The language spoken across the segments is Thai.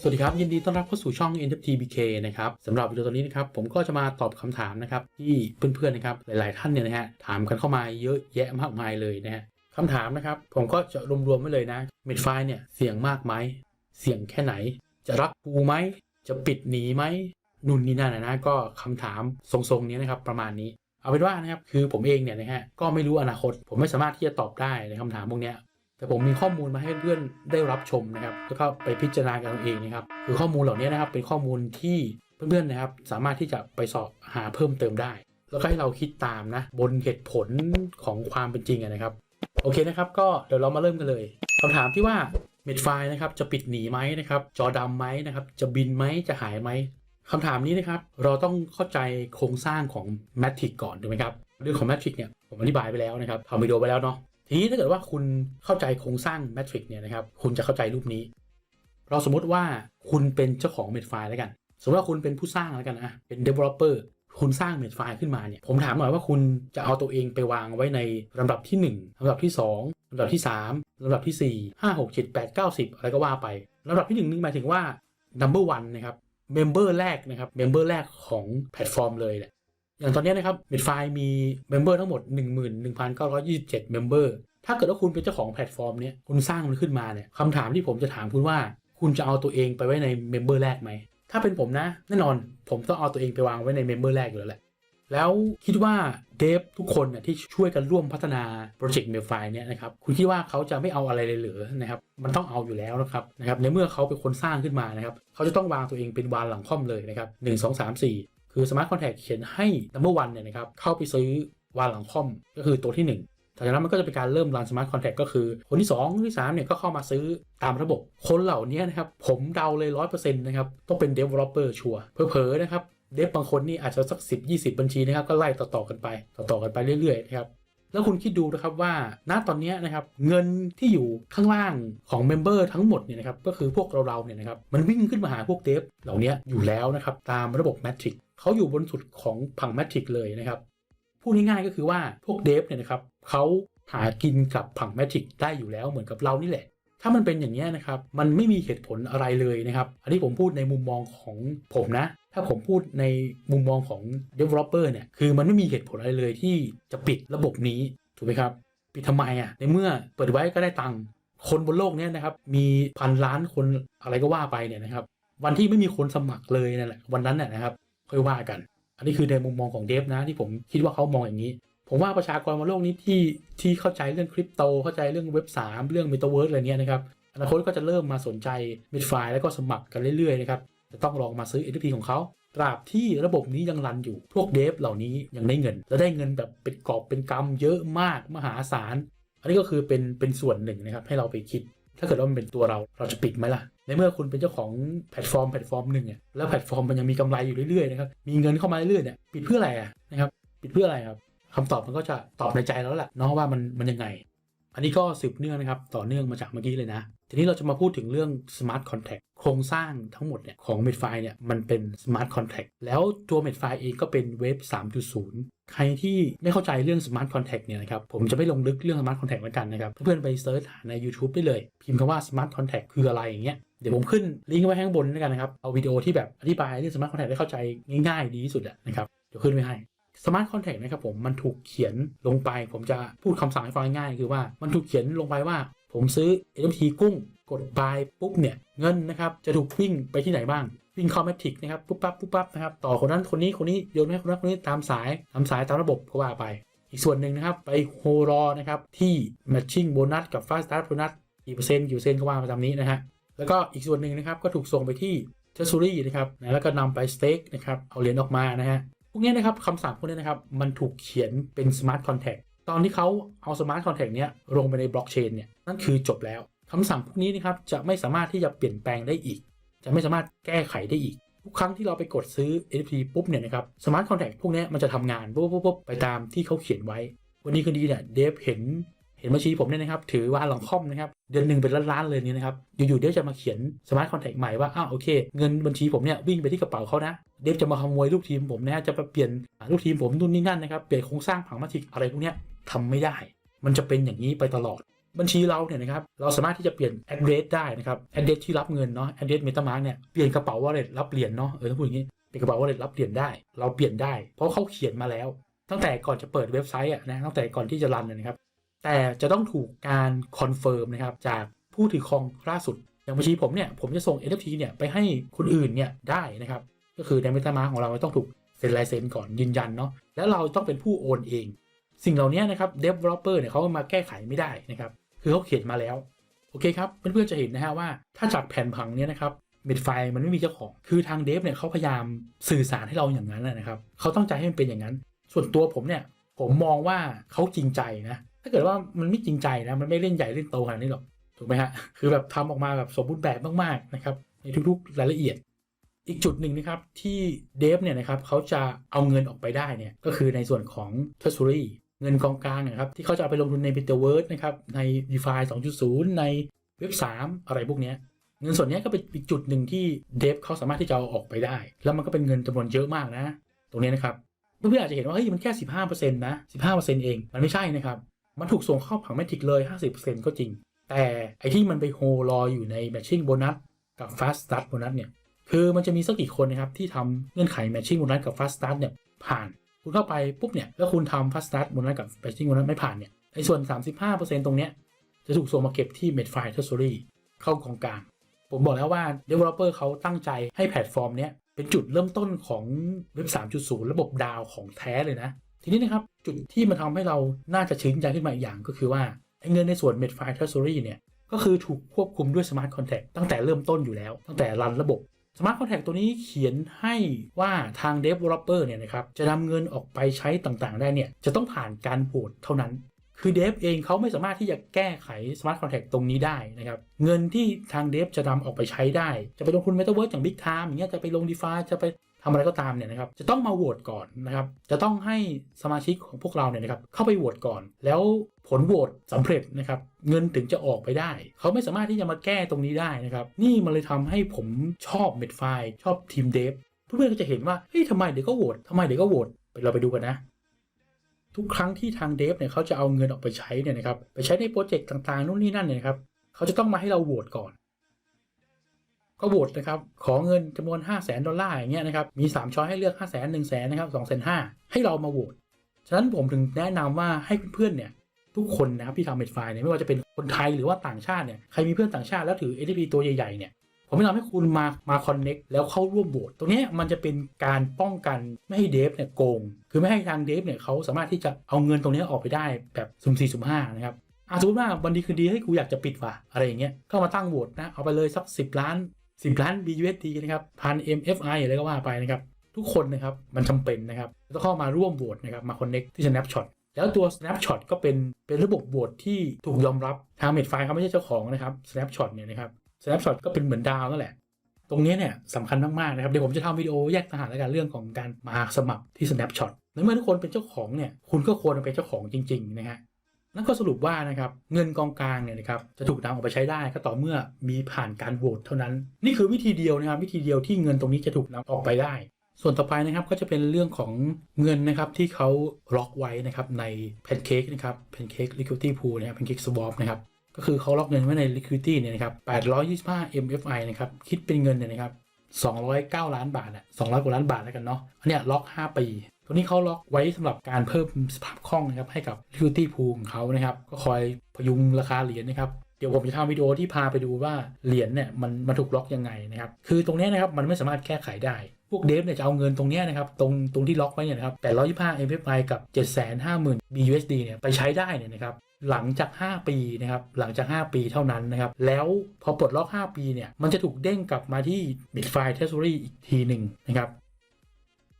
สวัสดีครับ ยินดีต้อนรับเข้าสู่ช่อง NFT BK นะครับสำหรับวิดีโอตัวนี้นะครับผมก็จะมาตอบคำถามนะครับที่เพื่อนๆนะครับหลายๆท่านเนี่ยนะฮะถามกันเข้ามาเยอะแยะมากมายเลยนะฮะคำถามนะครับผมก็จะรวมๆไว้เลยนะเมดไฟเนี่ยเสี่ยงมากไหมเสี่ยงแค่ไหน จะรักปูไหมจะปิดหนีไหมนู่นนี่นั่นนะนะก็คำถามทรงๆนี้นะครับประมาณนี้เอาเป็นว่านะครับคือผมเองเนี่ยนะฮะก็ไม่รู้อนาคต ผมไม่สามารถที่จะตอบได้ในคำถามพวกเนี้ย แต่ผมมีข้อมูลมาให้เพื่อนได้รับชมนะครับ แล้วก็ไปพิจารณากันเองนะครับคือข้อมูลเหล่านี้นะครับเป็นข้อมูลที่เพื่อนๆนะครับ สามารถที่จะไปสอบหาเพิ่มเติมได้ แล้วก็ให้เราคิดตามนะ บนเหตุผลของความเป็นจริงนะครับ โอเคนะครับ ก็เดี๋ยวเรามาเริ่มกันเลยคำถามที่ว่าเม็ดไฟนะครับจะปิดหนีไหมนะครับ จอดำไหมนะครับ จะบินไหมจะหายไหมคำถามนี้นะครับเราต้องเข้าใจโครงสร้างของ Matrix ก่อนถูกไหมครับเรื่องของ Matrix เนี่ยผมอธิบายไปแล้วนะครับทำวิดีโอไปแล้วเนาะ ทีนี้ถ้าเกิดว่าคุณเข้าใจโครงสร้างแมทริกเนี่ยนะครับคุณจะเข้าใจรูปนี้ เราสมมติว่าคุณเป็นเจ้าของเม็ดไฟล์แล้วกัน สมมติว่าคุณเป็นผู้สร้างแล้วกันนะเป็น developer คุณสร้างเม็ดไฟล์ขึ้นมาเนี่ยผมถามหน่อยว่าคุณจะเอาตัวเองไปวางไว้ในลำดับที่ 1ลำดับที่ 2ลำดับที่ 3ลำดับที่ 4 5 6 7 8 9 10 อะไรก็ว่าไปลำดับที่1นี่หมายถึงว่า number one นะครับ member แรกนะครับ member แรกของแพลตฟอร์มเลยแหละอย่างตอนนี้นะครับเม็ดไฟล์มีเมมเบอร์ทั้งหมด 11,927เมมเบอร์ ถ้าเกิดว่าคุณเป็นเจ้าของแพลตฟอร์มเนี้ยคุณสร้างมันขึ้นมาเนี่ยคำถามที่ผมจะถามคุณว่า คุณจะเอาตัวเองไปไว้ในเมมเบอร์แรกไหมถ้าเป็นผมนะ แน่นอนผมต้องเอาตัวเองไปวางไว้ในเมมเบอร์แรกอยู่แล้วแหละแล้วคิดว่าเดฟทุกคนน่ยที่ช่วยกันร่วมพัฒนาโปรเจกต์เมลไฟล์เนี่ยนะครับคุณคิดว่าเขาจะไม่เอาอะไรเลยหรือนะครับมันต้องเอาอยู่แล้วนะครับนะครับในเมื่อเขาเป็นคนสร้างขึ้นมานะครับเขาจะต้องวางตัวเองเป็นวานหลังค่อมเลยนะครับหนึ่งสองสามสี่คือ Smart Contract เขียนให้ number one เนี่ยนะครับเข้าไปซื้อวาล์วหลังคอมก็คือตัวที่ 1 จากนั้นมันก็จะเป็นการเริ่มรัน Smart Contract ก็คือ คนที่2ที่3เนี่ยก็เข้ามาซื้อตามระบบ คนเหล่านี้นะครับผมเดาเลย100%นะครับต้องเป็น Developer ชัวร์เผลอๆนะครับเดฟบางคนนี่อาจจะสัก 10 20 บัญชีนะครับก็ไล่ต่อๆกันไป ต่อๆกันไปเรื่อยๆนะครับแล้วคุณคิดดูนะครับว่าณตอนนี้นะครับเงินที่อยู่ข้างล่างของเมมเบอร์ทั้งหมดเนี่ยนะครับก็คือพวกเราๆเนี่ยนะครับมันวิ่งขึ้นมาหาพวกเดฟเหล่านี้อยู่แล้วนะครับตามระบบแมทริกเขาอยู่บนสุดของผังแมทริกเลยนะครับ พูดง่ายๆก็คือว่าพวกเดฟเนี่ยนะครับเขาหากินกับผังแมทริกได้อยู่แล้วเหมือนกับเรานี่แหละ ถ้ามันเป็นอย่างนี้นะครับมันไม่มีเหตุผลอะไรเลยนะครับ อันนี้ผมพูดในมุมมองของผมนะ ถ้าผมพูดในมุมมองของ developer เนี่ยคือมันไม่มีเหตุผลอะไรเลยที่จะปิดระบบนี้ถูกไหมครับ ปิดทำไมอะในเมื่อเปิดไว้ก็ได้ตังค์คนบนโลกนี้นะครับมีพันล้านคนอะไรก็ว่าไปเนี่ยนะครับวันที่ไม่มีคนสมัครเลยนั่นแหละวันนั้นน่ะนะครับค่อยว่ากัน อันนี้คือในมุมมองของเดฟนะที่ผมคิดว่าเขามองอย่างนี้ ผมว่าประชากรบนโลกนี้ที่ที่เข้าใจเรื่องคริปโต เข้าใจเรื่องเว็บ 3 เรื่องเมตาเวิร์สอะไรเนี้ยนะครับอนาคตก็จะเริ่มมาสนใจมิดไฟแล้วก็สมัครกันเรื่อยๆนะครับจะต้องลองมาซื้อ NFT ของเขาตราบที่ระบบนี้ยังรันอยู่พวกเดฟเหล่านี้ยังได้เงิน และได้เงินแบบเป็นกอบเป็นกำเยอะมากมหาศาลอันนี้ก็คือเป็นเป็นส่วนหนึ่งนะครับให้เราไปคิด ถ้าเกิดว่ามันเป็นตัวเราเราจะปิดไหมล่ะ ในเมื่อคุณเป็นเจ้าของแพลตฟอร์มแพลตฟอร์มหนึ่งเนี่ยแล้วแพลตฟอร์มมันยังมีกำไรอยู่เรื่อยๆนะครับมีเงินเข้ามาเรื่อยๆเนี่ยปิดเพื่ออะไรอะนะครับปิดเพื่ออะไรครับคำตอบมันก็จะตอบในใจแล้วแหละเนาะว่ามันมันยังไง อันนี้ก็สืบเนื่องนะครับต่อเนื่องมาจากเมื่อกี้เลยนะ ทีนี้เราจะมาพูดถึงเรื่อง smart contract โครงสร้างทั้งหมดเนี่ยของ m e d f i เนี่ยมันเป็น smart contract แล้วตัว m e d f i เองก็เป็นเว็บ3.0 ใครที่ไม่เข้าใจเรื่อง smart contract เนี่ยนะครับผมจะไม่ลงลึกเรื่อง smart contract แล้วกันนะครับเพื่อนไปเซิร์ชหาใน YouTube ได้เลย พิมพ์คำว่า smart contract คืออะไรอย่างเงี้ยเดี๋ยวผมขึ้นลิงก์ไว้ข้างบนด้วยกันนะครับเอาวิดีโอที่แบบอธิบายเรื่อง smart contract ได้เข้าใจง่ายๆดีที่สุดอะนะครับเดี๋ยวขึ้นไว้ให้ Smart Contract นะครับผมมันถูกเขียนลงไป ผมจะพูดคำสั่งให้ฟังง่ายๆคือว่ามันถูกเขียนลงไปว่า ผมซื้อ NFT กุ้ง กด buy ปุ๊บเนี่ยเงินนะครับจะถูกวิ่งไปที่ไหนบ้างวิ่งเข้าแมทิกนะครับปุ๊บปั๊บปุ๊บปั๊บนะครับต่อคนนั้นคนนี้คนนี้โยนให้คนนั้นคนนี้ตามสายตามสายตามระบบก็ว่าไป อีกส่วนหนึ่งนะครับไปโฮรอนะครับที่ matching bonus กับ fast start bonus กี่เปอร์เซ็นต์กี่เปอร์เซ็นต์ก็ว่าไปตามนี้นะฮะแล้วก็อีกส่วนหนึ่งนะครับก็ถูกส่งไปที่ treasury นะครับแล้วก็นำไป stake นะครับเอาเหรียญออกมานะฮะ พวกนี้นะครับคำสั่งพวกนี้นะครับมันถูกเขียนเป็นสมาร์ทคอนแท็กตอนที่เขาเอาสมาร์ทคอนแท็กเนี้ยลงไปในบล็อกเชนเนี่ยนั่นคือจบแล้วคำสั่งพวกนี้นะครับจะไม่สามารถที่จะเปลี่ยนแปลงได้อีก จะไม่สามารถแก้ไขได้อีก ทุกครั้งที่เราไปกดซื้อ NFT ปุ๊บเนี่ยนะครับสมาร์ทคอนแท็กพวกนี้มันจะทำงานปุ๊บปุ๊บปุ๊บไปตามที่เขาเขียนไว้ วันนี้คืนดีเนี่ยเดฟเห็น เห็นบัญชีผมเนี่ยนะครับ ถือว่าหลังคอมนะครับ เดือนหนึ่งเป็นล้านๆเลยนี่นะครับ อยู่ๆเดฟจะมาเขียนสมาร์ทคอนแทคใหม่ว่า อ้าวโอเค เงินบัญชีผมเนี่ยวิ่งไปที่กระเป๋าเขานะ เดฟจะมาขโมยลูกทีมผมนะฮะ จะมาเปลี่ยนลูกทีมผมนู่นนี่นั่นนะครับ เปลี่ยนโครงสร้างผังมาติกอะไรพวกเนี้ยทำไม่ได้ มันจะเป็นอย่างนี้ไปตลอด บัญชีเราเนี่ยนะครับ เราสามารถที่จะเปลี่ยน address ได้นะครับ address ที่รับเงินเนาะ address MetaMask เนี่ย เปลี่ยนกระเป๋า wallet รับเหรียญเนาะ เออต้องพูดอย่างนี้ เปลี่ยนกระเป๋า wallet รับเหรียญได้ เราเปลี่ยนได้ เพราะเขาเขียนมาแล้ว ตั้งแต่ก่อนจะเปิดเว็บไซต์อะนะ ตั้งแต่ก่อนที่จะรันนะครับ แต่จะต้องถูกการคอนเฟิร์มนะครับจากผู้ถือครองล่าสุด อย่างบัญชีผมเนี่ยผมจะส่ง NFT เนี่ยไปให้คนอื่นเนี่ยได้นะครับ ก็คือใน MetaMask ของเราต้องถูกเซ็นลายเซ็นก่อนยืนยันเนาะแล้วเราต้องเป็นผู้โอนเอง สิ่งเหล่านี้นะครับ developer เนี่ยเขามาแก้ไขไม่ได้นะครับ คือเขาเขียนมาแล้ว โอเคครับ เพื่อนๆจะเห็นนะฮะว่าถ้าจากแผ่นผังเนี้ยนะครับเม็ดไฟมันไม่มีเจ้าของ คือทางเดฟเนี่ยเขาพยายามสื่อสารให้เราอย่างนั้นนะครับเขาตั้งใจให้มันเป็นอย่างนั้น ส่วนตัวผมเนี่ยผมมองว่าเขาจริงใจนะ ถ้าเกิดว่ามันไม่จริงใจนะมันไม่เล่นใหญ่เล่นโตขนาดนี้หรอกถูกไหมฮะคือแบบทำออกมาแบบสมบูรณ์แบบมากๆนะครับในทุกๆรายละเอียด อีกจุดหนึ่งนะครับที่เดฟเนี่ยนะครับเขาจะเอาเงินออกไปได้เนี่ยก็คือในส่วนของ Treasury เงินกองกลางนะครับที่เขาจะเอาไปลงทุนใน b i t w o r d นะครับใน DeFi 2.0 ในเว็บ 3 อะไรพวกเนี้ยเงินส่วนเนี้ยก็เป็นอีกจุดหนึ่งที่เดฟเขาสามารถที่จะเอาออกไปได้ แล้วมันก็เป็นเงินจำนวนเยอะมากนะ ตรงนี้นะครับเพื่อนๆอาจจะเห็นว่าเฮ้ยมันแค่ 15%นะ 15%เองมันไม่ใช่นะครับ มันถูกส่งเข้าผังแมทริกเลย 50%ก็จริง แต่ไอที่มันไปโฮรออยู่ใน matching bonus กับ fast start bonus เนี่ย คือมันจะมีสักกี่คนนะครับที่ทำเงื่อนไข matching bonus กับ fast start เนี่ยผ่าน คุณเข้าไปปุ๊บเนี่ยแล้วคุณทำ fast start bonus กับ matching bonus ไม่ผ่านเนี่ยไอส่วน 35%ตรงเนี้ยจะถูกส่งมาเก็บที่ Medfile Treasury เข้ากองกลางผมบอกแล้วว่า developer เขาตั้งใจให้แพลตฟอร์มเนี้ยเป็นจุดเริ่มต้นของเว็บ 3.0 ระบบดาวของแท้เลยนะ ทีนี้นะครับจุดที่มันทำให้เราน่าจะชื่นใจขึ้นมาอีกอย่างก็คือว่าเงินในส่วน Medfile Treasury เนี่ยก็คือถูกควบคุมด้วย Smart Contract ตั้งแต่เริ่มต้นอยู่แล้ว ตั้งแต่รันระบบ Smart Contract ตัวนี้เขียนให้ว่าทาง Developer เนี่ยนะครับจะนำเงินออกไปใช้ต่างๆ ได้เนี่ยจะต้องผ่านการโหวตเท่านั้น คือเดฟเองเขาไม่สามารถที่จะแก้ไข Smart Contract ตรงนี้ได้นะครับเงินที่ทางเดฟจะนำออกไปใช้ได้ จะไปลงทุน Metaverse อย่าง Big Time อย่างเงี้ยจะไปลง DeFi จะไป ทำอะไรก็ตามเนี่ยนะครับจะต้องมาโหวตก่อนนะครับจะต้องให้สมาชิกของพวกเราเนี่ยนะครับเข้าไปโหวตก่อน แล้วผลโหวตสำเร็จนะครับเงินถึงจะออกไปได้ เขาไม่สามารถที่จะมาแก้ตรงนี้ได้นะครับนี่มันเลยทำให้ผมชอบเม็ดไฟชอบทีมเดฟเพื่อนๆก็จะเห็นว่าเฮ้ยทำไมเดี๋ยวก็โหวตทำไมเดี๋ยวก็โหวตเราไปดูกันนะทุกครั้งที่ทางเดฟเนี่ยเขาจะเอาเงินออกไปใช้เนี่ยนะครับไปใช้ในโปรเจกต์ต่างๆนู่นนี่นั่นเนี่ยนะครับเขาจะต้องมาให้เราโหวตก่อน ก็โหวตนะครับ ขอเงินจำนวน 5 0 0แสนดอลลาร์อย่างเงี้ยนะครับ มี 3 ช้อยให้เลือก 5 0 0แสน1 0 0 0 0แสนนะครับ2 5 0 0 0ให้เรามาโหวต ฉะนั้นผมถึงแนะนำว่าให้เพื่อนๆเนี่ย ทุกคนนะครับที่ทำเม็ดไฟล์เนี่ยไม่ว่าจะเป็นคนไทยหรือว่าต่างชาติเนี่ย ใครมีเพื่อนต่างชาติแล้วถือ NFT ตัวใหญ่ๆเนี่ย ผมแนะนำให้คุณมา มาคอนเน็กแล้วเข้าร่วมโหวต ตรงนี้มันจะเป็นการป้องกันไม่ให้เดฟเนี่ยโกง คือไม่ให้ทางเดฟเนี่ยเขาสามารถที่จะเอาเงินตรงนี้ออกไปได้แบบสุ่มสี่สุ่มห้านะครับอะสมมติว่าวันดีคืนดีให้กูอยากจะปิดว่ะอะไรอย่างเงี้ยก็มาตั้งโหวตนะเอาไปเลยสัก 10 ล้าน 10 ล้าน BUSD นะครับพัน MFI อะไรก็ว่าไปนะครับ ทุกคนนะครับมันจำเป็นนะครับต้องเข้ามาร่วมโหวตนะครับมาคอนเน็กที่ Snapshot แล้วตัว Snapshot ก็เป็นเป็นระบบโหวตที่ถูกยอมรับทางเมดไฟเขาไม่ใช่เจ้าของนะครับ Snapshot เนี่ยนะครับ Snapshot ก็เป็นเหมือนดาวนั่นแหละตรงนี้เนี่ยสำคัญมาก ๆ นะครับ เดี๋ยวผมจะทำวิดีโอแยกต่างหากแล้วกันเรื่องของการมาสมัครที่ Snapshot ในเมื่อทุกคนเป็นเจ้าของเนี่ย คุณก็ควรเป็นเจ้าของจริง ๆ นะฮะ นั่นก็สรุปว่านะครับเงินกองกลางเนี่ยนะครับจะถูกนำออกไปใช้ได้ก็ต่อเมื่อมีผ่านการโหวตเท่านั้น นี่คือวิธีเดียวนะครับวิธีเดียวที่เงินตรงนี้จะถูกนำออกไปได้ ส่วนต่อไปนะครับก็จะเป็นเรื่องของเงินนะครับที่เขาล็อกไว้นะครับใน Pancake นะครับ Pancake Liquidity Pool นะครับ Pancake Swap นะครับก็คือเขาล็อกเงินไว้ใน Liquidity เนี่ยนะครับ825 MFI นะครับคิดเป็นเงินเนี่ยนะครับ209 ล้านบาทอะ200กว่าล้านบาทแล้วกันเนาะอันเนี้ยล็อก 5 ปี ตัวนี้เขาล็อกไว้สำหรับการเพิ่มสภาพคล่องนะครับให้กับ liquidity pool ของเขานะครับ ก็คอยพยุงราคาเหรียญนะครับเดี๋ยวผมจะทำวิดีโอที่พาไปดูว่าเหรียญเนี่ยมันมันถูกล็อกยังไงนะครับ คือตรงนี้นะครับมันไม่สามารถแก้ไขได้ พวกเดฟเนี่ยจะเอาเงินตรงนี้นะครับตรงตรงที่ล็อกไว้เนี่ยนะครับ825 MFI กับ 750,000 BUSD เนี่ยไปใช้ได้เนี่ยนะครับหลังจาก 5 ปีนะครับหลังจาก 5 ปีเท่านั้นนะครับแล้วพอปลดล็อก 5 ปีเนี่ยมันจะถูกเด้งกลับมาที่ Bitfile Treasury อีกทีหนึ่งนะครับ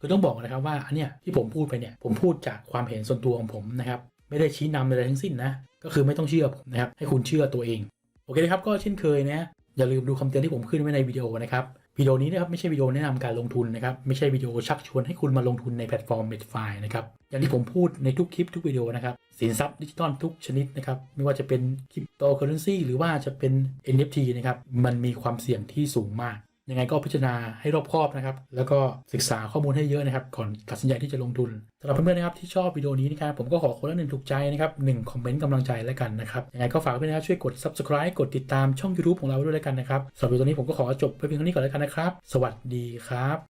คือต้องบอกนะครับว่าอันเนี้ยที่ผมพูดไปเนี่ยผมพูดจากความเห็นส่วนตัวของผมนะครับไม่ได้ชี้นำอะไรทั้งสิ้นนะก็คือไม่ต้องเชื่อผมนะครับให้คุณเชื่อตัวเอง โอเคนะครับก็เช่นเคยนะอย่าลืมดูคำเตือนที่ผมขึ้นไว้ในวิดีโอนะครับวิดีโอนี้นะครับไม่ใช่วิดีโอแนะนำการลงทุนนะครับไม่ใช่วิดีโอชักชวนให้คุณมาลงทุนในแพลตฟอร์ม Medfy นะครับอย่างที่ผมพูดในทุกคลิปทุกวิดีโอนะครับสินทรัพย์ดิจิตอลทุกชนิดนะครับไม่ว่าจะเป็นคริปโตเคอเรนซีหรือว่าจะเป็น NFT นะครับมันมีความเสี่ยงที่สูงมาก ยังไงก็พิจารณาให้รอบคอบนะครับ แล้วก็ศึกษาข้อมูลให้เยอะนะครับ ก่อนตัดสินใจที่จะลงทุนสำหรับเพื่อนๆนะครับที่ชอบวิดีโอนี้นะครับผมก็ขอคนละหนึ่งถูกใจนะครับหนึ่งคอมเมนต์กำลังใจแล้วกันนะครับยังไงก็ฝากเพื่อนๆนะครับช่วยกด subscribe กดติดตามช่อง YouTube ของเราด้วยแล้วกันนะครับสำหรับวิดีโอนี้ผมก็ขอจบไปเพียงเท่านี้ก่อนแล้วกันนะครับ สวัสดีครับ